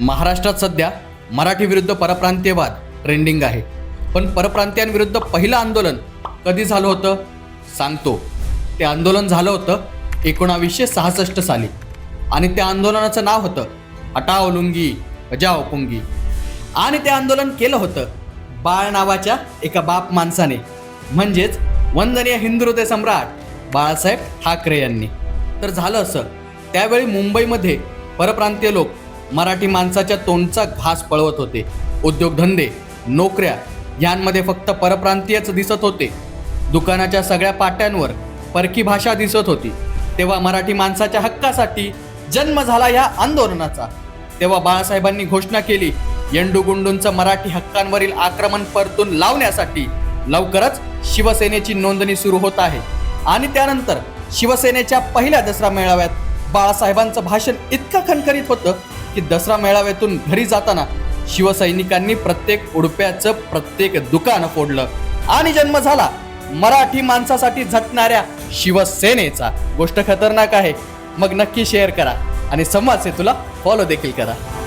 महाराष्ट्रात सध्या मराठी विरुद्ध परप्रांतीयवाद ट्रेंडिंग आहे. पण परप्रांतीयांविरुद्ध पहिलं आंदोलन कधी झालं होतं? सांगतो. ते आंदोलन झालं होतं एकोणावीसशे सहासष्ट साली. आणि त्या आंदोलनाचं नाव होतं हटाव लुंगी बजाव पुंगी आणि ते आंदोलन केलं होतं बाळ नावाच्या एका बाप माणसाने. म्हणजेच वंदनीय हिंदू हृदय सम्राट बाळासाहेब ठाकरे यांनी. तर झालं असं. त्यावेळी मुंबईमध्ये परप्रांतीय लोक मराठी माणसाच्या तोंडचा घास पळवत होते. उद्योगधंदे नोकऱ्या यांमध्ये फक्त परप्रांतीयच दिसत होते. दुकानाच्या सगळ्या पाट्यांवर परकी भाषा दिसत होती. तेव्हा मराठी माणसाच्या हक्कासाठी जन्म झाला या आंदोलनाचा. तेव्हा बाळासाहेबांनी घोषणा केली येंडूगुंडूंचं मराठी हक्कांवरील आक्रमण परतून लावण्यासाठी लवकरच शिवसेनेची नोंदणी सुरू होत आहे. आणि त्यानंतर शिवसेनेच्या पहिल्या दसरा मेळाव्यात बाळासाहेबांचं भाषण इतकं खणखरीत होतं की दसरा मेळाव्यातून घरी जाताना शिवसैनिकांनी प्रत्येक उडप्याचं प्रत्येक दुकान फोडलं. आणि जन्म झाला मराठी माणसासाठी झटणाऱ्या शिवसेनेचा. गोष्ट खतरनाक आहे. मग नक्की शेअर करा. आणि संवाद तुला फॉलो देखील करा.